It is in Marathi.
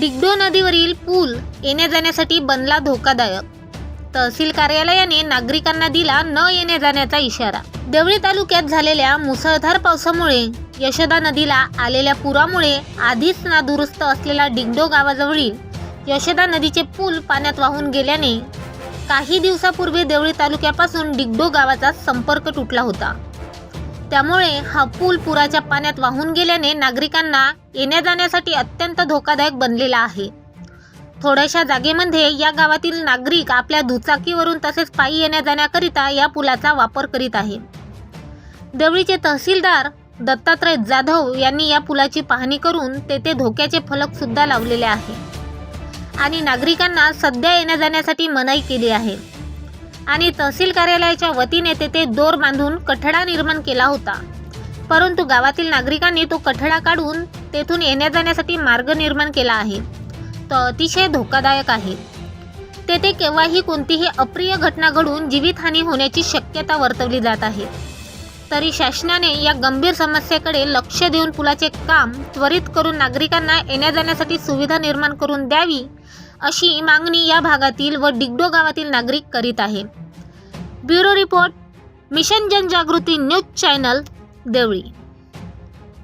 डिगडो नदीवरील पूल येण्या जाण्यासाठी बनला धोकादायक. तहसील कार्यालयाने नागरिकांना दिला न येण्या जाण्याचा इशारा. देवळी तालुक्यात झालेल्या मुसळधार पावसामुळे यशोदा नदीला आलेल्या पुरामुळे आधीच नादुरुस्त असलेला डिगडो गावाजवळील यशोदा नदीचे पूल पाण्यात वाहून गेल्याने काही दिवसापूर्वी देवळी तालुक्यापासून डिगडो गावाचा संपर्क तुटला होता. त्यामुळे हा पूल पुराच्या पाण्यात वाहून गेल्याने नागरिकांना येण्या जाण्यासाठी अत्यंत धोकादायक बनलेला आहे. थोड्याशा जागेमध्ये या गावातील नागरिक आपल्या दुचाकीवरून तसेच पायी येण्या जाण्याकरिता या पुलाचा वापर करीत आहे. देवळीचे तहसीलदार दत्तात्रय जाधव यांनी या पुलाची पाहणी करून तेथे धोक्याचे फलक सुद्धा लावलेले आहे. आणि नागरिकांना सध्या येण्या जाण्यासाठी मनाई केली आहे. आणि तहसील कार्यालयाच्या वतीने तेथे दोर बांधून कठडा निर्माण केला होता. परंतु गावातील नागरिकांनी तो कठडा काढून तेथून येण्या जाण्यासाठी मार्ग निर्माण केला आहे. तो अतिशय धोकादायक आहे. तेथे केव्हाही कोणतीही अप्रिय घटना घडून जीवितहानी होण्याची शक्यता वर्तवली जात आहे. तरी शासनाने या गंभीर समस्येकडे लक्ष देऊन पुलाचे काम त्वरित करून नागरिकांना येण्या जाण्यासाठी सुविधा निर्माण करून द्यावी अशी मागणी या भागातील व डिगडो गावातील नागरिक करीत आहे. Bureau report mission Janjagruti news channel Deoli.